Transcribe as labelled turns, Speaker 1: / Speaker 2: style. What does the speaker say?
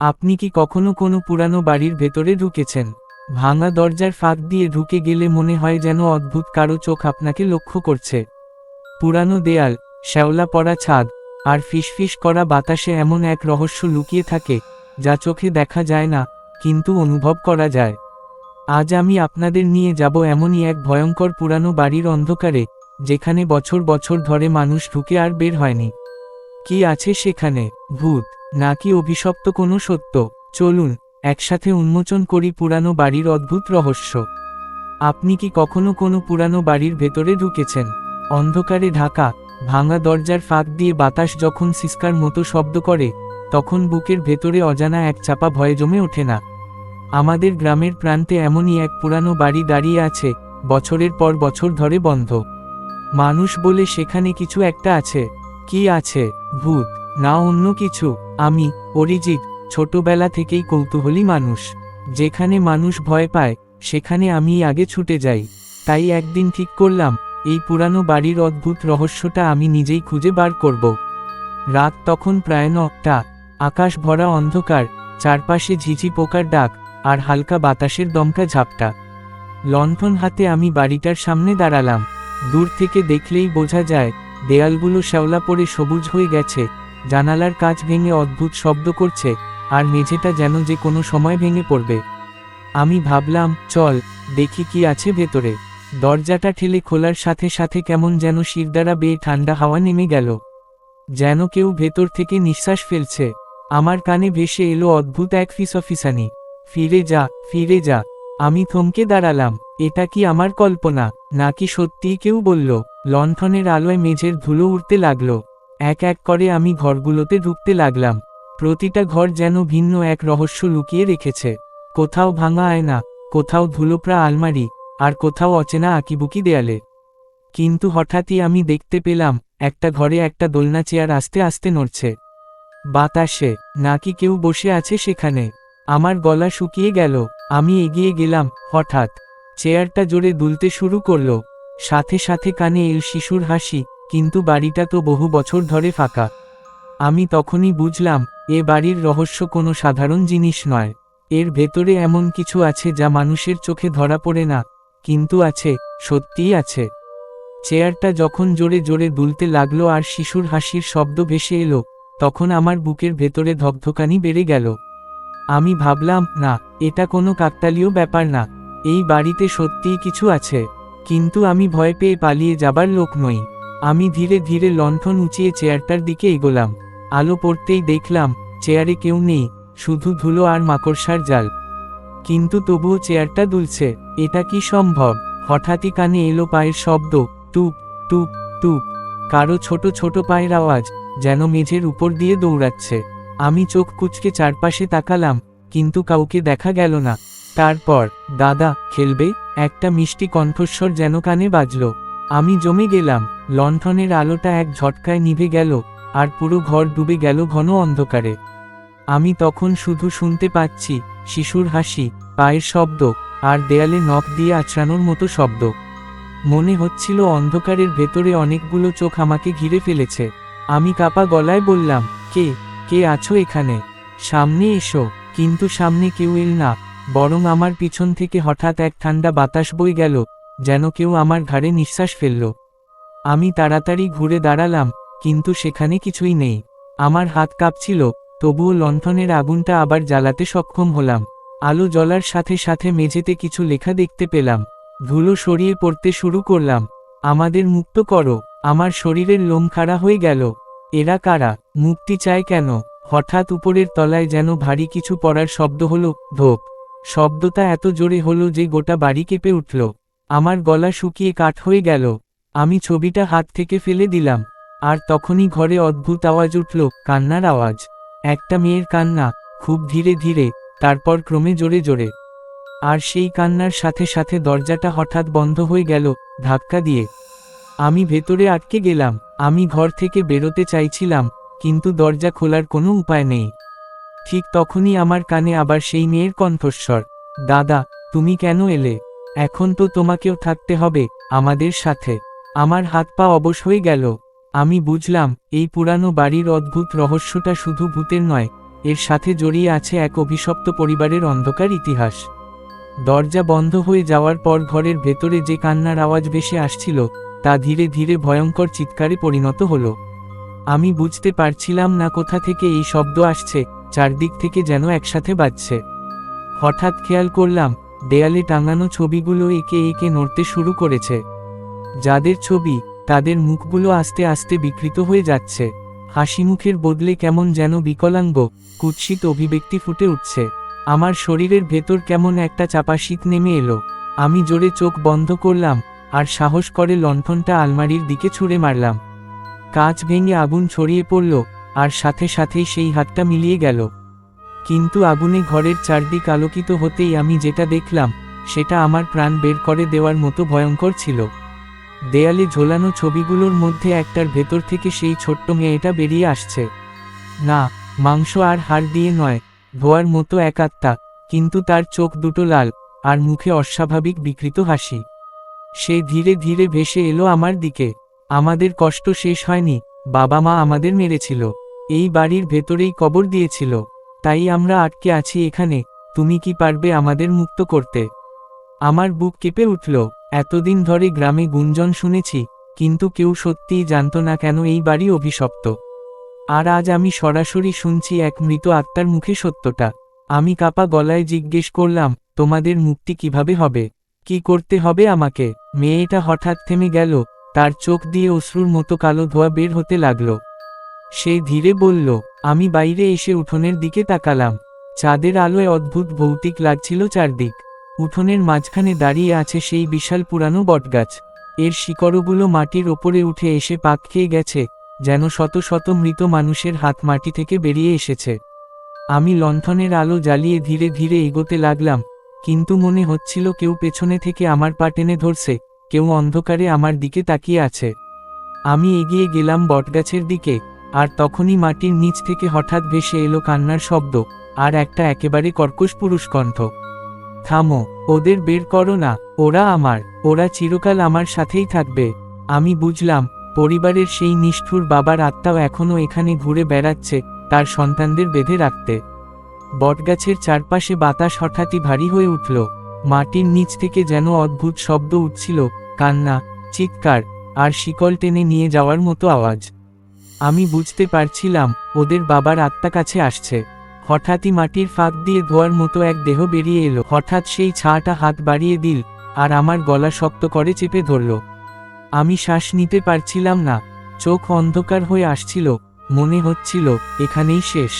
Speaker 1: আপনি কি কখনো কোনো পুরানো বাড়ির ভেতরে ঢুকেছেন? ভাঙা দরজার ফাঁক দিয়ে ঢুকে গেলে মনে হয় যেন অদ্ভুত কারও চোখ আপনাকে লক্ষ্য করছে। পুরানো দেয়াল, শ্যাওলা পড়া ছাদ, আর ফিসফিস করা বাতাসে এমন এক রহস্য লুকিয়ে থাকে, যা চোখে দেখা যায় না, কিন্তু অনুভব করা যায়। আজ আমি আপনাদের নিয়ে যাব এমনই এক ভয়ঙ্কর পুরানো বাড়ির অন্ধকারে, যেখানে বছর বছর ধরে মানুষ ঢুকে আর বের হয়নি। কি আছে সেখানে? ভূত। নাকি অভিশপ্ত কোনো সত্য? চলুন, একসাথে উন্মোচন করি পুরানো বাড়ির অদ্ভুত রহস্য। আপনি কি কখনো কোনো পুরানো বাড়ির ভেতরে ঢুকেছেন? অন্ধকারে ঢাকা, ভাঙা দরজার ফাঁক দিয়ে বাতাস যখন সিস্কার মতো শব্দ করে, তখন বুকের ভেতরে অজানা এক চাপা ভয়ে জমে ওঠে না। আমাদের গ্রামের প্রান্তে এমনই এক পুরানো বাড়ি দাঁড়িয়ে আছে, বছরের পর বছর ধরে বন্ধ। মানুষ বলে সেখানে কিছু একটা আছে। কি আছে? ভূত, না অন্য কিছু। আমি, অরিজিৎ, ছোটবেলা থেকেই কৌতূহলী মানুষ। যেখানে মানুষ ভয় পায়, সেখানে আমি আগে ছুটে যাই। তাই একদিন ঠিক করলাম, এই পুরানো বাড়ির অদ্ভুত রহস্যটা আমি নিজেই খুঁজে বার করব। রাত তখন প্রায় নটা। আকাশ ভরা অন্ধকার, চারপাশে ঝিঝি পোকার ডাক, আর হালকা বাতাসের দমকা ঝাপটা। লণ্ঠন হাতে আমি বাড়িটার সামনে দাঁড়ালাম। দূর থেকে দেখলেই বোঝা যায়, দেয়ালগুলো শ্যাওলা পড়ে সবুজ হয়ে গেছে। জানালার কাজ ভেঙে অদ্ভুত শব্দ করছে, আর মেঝেটা যেন যে কোনো সময় ভেঙে পড়বে। আমি ভাবলাম, চল, দেখি কি আছে ভেতরে। দরজাটা ঠেলে খোলার সাথে সাথে কেমন যেন শিরদারা বেয়ে ঠান্ডা হাওয়া নেমে গেল। যেন কেউ ভেতর থেকে নিঃশ্বাস ফেলছে। আমার কানে ভেসে এলো অদ্ভুত এক ফিসফিসানি। ফিরে যা ফিরে যা। আমি থমকে দাঁড়ালাম, এটা কি আমার কল্পনা? নাকি সত্যিই কেউ বলল, লণ্ঠনের আলোয় মেঝের ধুলো উঠতে লাগল? এক এক করে আমি ঘরগুলোতে ঢুকতে লাগলাম। প্রতিটা ঘর যেন ভিন্ন এক রহস্য লুকিয়ে রেখেছে। কোথাও ভাঙা আয়না, কোথাও ধুলোপ্রা আলমারি, আর কোথাও অচেনা আঁকিবুকি দেয়ালে। কিন্তু হঠাৎই আমি দেখতে পেলাম, একটা ঘরে একটা দোলনা চেয়ার আস্তে আস্তে নড়ছে। বাতাসে, নাকি কেউ বসে আছে সেখানে। আমার গলা শুকিয়ে গেল, আমি এগিয়ে গেলাম, হঠাৎ। চেয়ারটা জোরে দুলতে শুরু করল। সাথে সাথে কানে এল শিশুর হাসি কিন্তু বাড়িটা তো বহু বছর ধরে ফাঁকা। আমি তখনই বুঝলাম, এ বাড়ির রহস্য কোনো সাধারণ জিনিস নয়। এর ভেতরে এমন কিছু আছে যা মানুষের চোখে ধরা পড়ে না, কিন্তু আছে, সত্যিই আছে। চেয়ারটা যখন জোরে জোরে দুলতে লাগল আর শিশুর হাসির শব্দ ভেসে এলো, তখন আমার বুকের ভেতরে ধকধকানি বেড়ে গেল। আমি ভাবলাম, না, এটা কোনো কাকতালীয় ব্যাপার না। এই বাড়িতে সত্যিই কিছু আছে। কিন্তু আমি ভয় পেয়ে পালিয়ে যাবার লোক নই। আমি ধীরে ধীরে লণ্ঠন উঁচিয়ে চেয়ারটার দিকে এগোলাম। আলো পড়তেই দেখলাম, চেয়ারে কেউ নেই, শুধু ধুলো আর মাকড়সার জাল। কিন্তু তবুও চেয়ারটা দুলছে, এটা কি সম্ভব? হঠাৎই কানে এলো পায়ের শব্দ, টুপ টুপ টুপ। কারও ছোট ছোট পায়ের আওয়াজ, যেন মেঝের উপর দিয়ে দৌড়াচ্ছে। আমি চোখ কুচকে চারপাশে তাকালাম, কিন্তু কাউকে দেখা গেল না। তারপর, দাদা, খেলবে? একটা মিষ্টি কণ্ঠস্বর যেন কানে বাজল। আমি জমে গেলাম, লণ্ঠনের আলোটা এক ঝটকায় নিভে গেল, আর পুরো ঘর ডুবে গেল ঘন অন্ধকারে। আমি তখন শুধু শুনতে পাচ্ছি, শিশুর হাসি, পায়ের শব্দ, আর দেয়ালে নখ দিয়ে আছড়ানোর মতো শব্দ। মনে হচ্ছিল অন্ধকারের ভেতরে অনেকগুলো চোখ আমাকে ঘিরে ফেলেছে। আমি কাপা গলায় বললাম, কে কে আছো এখানে? সামনে এসো, কিন্তু সামনে কেউ এল না, বরং আমার পিছন থেকে হঠাৎ এক ঠান্ডা বাতাস বই গেল যেন কেউ আমার ঘাড়ে নিঃশ্বাস ফেলল। আমি তাড়াতাড়ি ঘুরে দাঁড়ালাম, কিন্তু সেখানে কিছুই নেই। আমার হাত কাঁপছিল, তবুও লণ্ঠনের আগুনটা আবার জ্বালাতে সক্ষম হলাম। আলো জ্বলার সাথে সাথে মেঝেতে কিছু লেখা দেখতে পেলাম। ধুলো সরিয়ে পড়তে শুরু করলাম। আমাদের মুক্ত করো, আমার শরীরের লোম খাড়া হয়ে গেল। এরা কারা? মুক্তি চায় কেন? হঠাৎ উপরের তলায় যেন ভারী কিছু পড়ার শব্দ হলো, ধোপ। শব্দটা এত জোরে হলো যে গোটা বাড়ি কেঁপে উঠল। আমার গলা শুকিয়ে কাঠ হয়ে গেল। আমি ছবিটা হাত থেকে ফেলে দিলাম। আর তখনই ঘরে অদ্ভুত আওয়াজ উঠল, কান্নার আওয়াজ। একটা মেয়ের কান্না, খুব ধীরে ধীরে, তারপর ক্রমে জোরে জোরে। আর সেই কান্নার সাথে সাথে দরজাটা হঠাৎ বন্ধ হয়ে গেল, ধাক্কা দিয়ে। আমি ভেতরে আটকে গেলাম, আমি ঘর থেকে বেরোতে চাইছিলাম, কিন্তু দরজা খোলার কোনো উপায় নেই। ঠিক তখনই আমার কানে আবার সেই মেয়ের কণ্ঠস্বর, দাদা, তুমি কেন এলে? এখন তো তোমাকেও থাকতে হবে, আমাদের সাথে। আমার হাত পা অবশ হয়ে গেল। আমি বুঝলাম, এই পুরানো বাড়ির অদ্ভুত রহস্যটা শুধু ভূতের নয়, এর সাথে জড়িয়ে আছে এক অভিশপ্ত পরিবারের অন্ধকার ইতিহাস। দরজা বন্ধ হয়ে যাওয়ার পর ঘরের ভেতরে যে কান্নার আওয়াজ ভেসে আসছিল, তা ধীরে ধীরে ভয়ঙ্কর চিৎকারে পরিণত হল। আমি বুঝতে পারছিলাম না কোথা থেকে এই শব্দ আসছে, চারদিক থেকে যেন একসাথে বাজছে। হঠাৎ খেয়াল করলাম দেয়ালে টাঙানো ছবিগুলো একে একে নড়তে শুরু করেছে। যাদের ছবি, তাদের মুখগুলো আস্তে আস্তে বিকৃত হয়ে যাচ্ছে। হাসি মুখের বদলে কেমন যেন বিকলাঙ্গ, কুৎসিত অভিব্যক্তি ফুটে উঠছে। আমার শরীরের ভেতর কেমন একটা চাপা শীত নেমে এলো। আমি জোরে চোখ বন্ধ করলাম, আর সাহস করে লণ্ঠনটা আলমারির দিকে ছুঁড়ে মারলাম। কাঁচ ভেঙে আগুন ছড়িয়ে পড়ল, আর সাথে সাথেই সেই হাতটা মিলিয়ে গেল। কিন্তু আগুনে ঘরের চারদিক আলোকিত হতেই আমি যেটা দেখলাম, সেটা আমার প্রাণ বের করে দেওয়ার মতো ভয়ঙ্কর ছিল। দেয়ালে ঝোলানো ছবিগুলোর মধ্যে একটার ভেতর থেকে সেই ছোট্ট মেয়েটা বেরিয়ে আসছে। না, মাংস আর হাড় দিয়ে নয়, ধোয়ার মতো এক আত্মা, কিন্তু তার চোখ দুটো লাল, আর মুখে অস্বাভাবিক বিকৃত হাসি। সে ধীরে ধীরে ভেসে এলো আমার দিকে। আমাদের কষ্ট শেষ হয়নি, বাবা মা আমাদের মেরেছিল। এই বাড়ির ভেতরেই কবর দিয়েছিল। তাই আমরা আটকে আছি এখানে, তুমি কি পারবে আমাদের মুক্ত করতে? আমার বুক কেঁপে উঠল, এতদিন ধরে গ্রামে গুঞ্জন শুনেছি, কিন্তু কেউ সত্যিই জানত না কেন এই বাড়ি অভিশপ্ত। আর আজ আমি সরাসরি শুনছি এক মৃত আত্মার মুখে সত্যটা। আমি কাপা গলায় জিজ্ঞেস করলাম, তোমাদের মুক্তি কীভাবে হবে? কি করতে হবে আমাকে? মেয়েটা হঠাৎ থেমে গেল, তার চোখ দিয়ে অশ্রুর মতো কালো ধোয়া বের হতে লাগল। সে ধীরে বলল, আমি বাইরে এসে উঠোনের দিকে তাকালাম। চাঁদের আলোয় অদ্ভুত ভৌতিক লাগছিল চারদিক। উঠোনের মাঝখানে দাঁড়িয়ে আছে সেই বিশাল পুরানো বটগাছ। এর শিকড়গুলো মাটির ওপরে উঠে এসে পাক খেয়ে গেছে, যেন শত শত মৃত মানুষের হাত মাটি থেকে বেরিয়ে এসেছে। আমি লণ্ঠনের আলো জ্বালিয়ে ধীরে ধীরে এগোতে লাগলাম, কিন্তু মনে হচ্ছিল কেউ পেছনে থেকে আমার পা টেনে ধরছে, কেউ অন্ধকারে আমার দিকে তাকিয়ে আছে। আমি এগিয়ে গেলাম বটগাছের দিকে আর তখনই মাটির নিচ থেকে হঠাৎ ভেসে এলো কান্নার শব্দ, আর একটা একেবারে কর্কশ পুরুষ কণ্ঠ। থামো, ওদের বের করো না, ওরা আমার, ওরা চিরকাল আমার সাথেই থাকবে। আমি বুঝলাম, পরিবারের সেই নিষ্ঠুর বাবার আত্মাও এখনও এখানে ঘুরে বেড়াচ্ছে, তার সন্তানদের বেঁধে রাখতে। বটগাছের চারপাশে বাতাস হঠাৎই ভারী হয়ে উঠল। মাটির নিচ থেকে যেন অদ্ভুত শব্দ উঠছিল, কান্না, চিৎকার, আর শিকল টেনে নিয়ে যাওয়ার মতো আওয়াজ। আমি বুঝতে পারছিলাম, ওদের বাবার আত্মা কাছে আসছে। হঠাৎই মাটির ফাঁক দিয়ে ধোয়ার মতো এক দেহ বেরিয়ে এলো। হঠাৎ সেই ছাটা হাত বাড়িয়ে দিল, আর আমার গলা শক্ত করে চেপে ধরল। আমি শ্বাস নিতে পারছিলাম না, চোখ অন্ধকার হয়ে আসছিল, মনে হচ্ছিল, এখানেই শেষ।